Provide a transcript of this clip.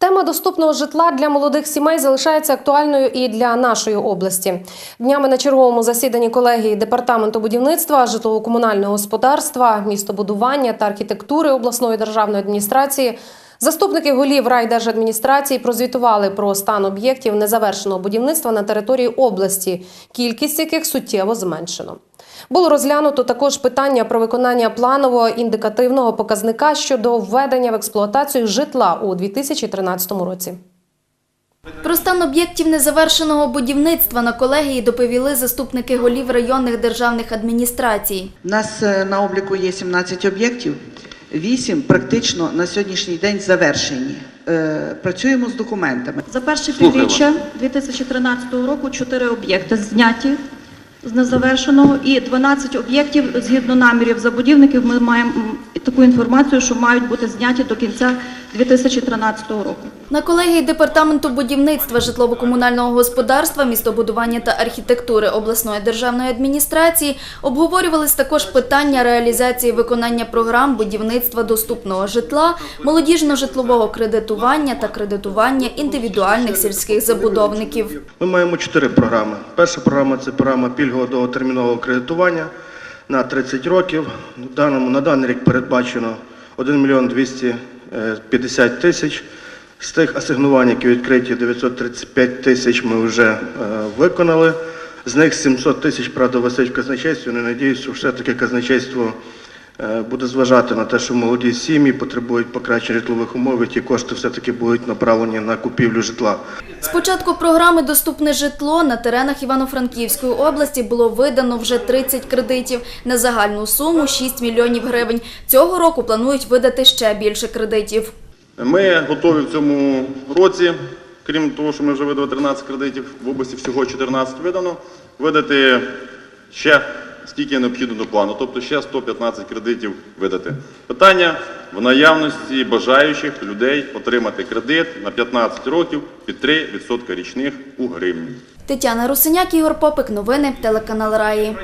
Тема доступного житла для молодих сімей залишається актуальною і для нашої області. Днями на черговому засіданні колегії департаменту будівництва, житлово-комунального господарства, містобудування та архітектури обласної державної адміністрації. Заступники голів райдержадміністрації прозвітували про стан об'єктів незавершеного будівництва на території області, кількість яких суттєво зменшено. Було розглянуто також питання про виконання планового індикативного показника щодо введення в експлуатацію житла у 2013 році. Про стан об'єктів незавершеного будівництва на колегії доповіли заступники голів районних державних адміністрацій. У нас е, на обліку є 17 об'єктів, 8 практично на сьогоднішній день завершені. Е, Працюємо з документами. За перше півріччя 2013 року чотири об'єкти зняті з незавершеного і 12 об'єктів згідно намірів забудівників ми маємо таку інформацію, що мають бути зняті до кінця 2013 року. На колегії департаменту будівництва, житлово-комунального господарства, містобудування та архітектури обласної державної адміністрації обговорювались також питання реалізації виконання програм будівництва доступного житла, молодіжно-житлового кредитування та кредитування індивідуальних сільських забудовників. Ми маємо чотири програми. Перша програма це програма пільгового довготермінового кредитування на 30 років. Даному, на даний рік передбачено 1 мільйон 250 тисяч. З тих асигнувань, які відкриті, 935 тисяч ми вже е, виконали. З них 700 тисяч, правда, висить в казначействі. Не надіюся, що все-таки казначейство е, буде зважати на те, що молоді сім'ї потребують покращення житлових умов, і ті кошти все-таки будуть направлені на купівлю житла. З початку програми Доступне житло на теренах Івано-Франківської області було видано вже 30 кредитів на загальну суму 6 мільйонів гривень. Цього року планують видати ще більше кредитів. Ми готові в цьому році, крім того, що ми вже видали 13 кредитів, в області всього 14 видано, видати ще скільки необхідно до плану, тобто ще 115 кредитів видати. Питання в наявності бажаючих людей отримати кредит на 15 років під 3% річних у гривні. Тетяна Русиняк, Ігор Попик. Новини телеканал Раї.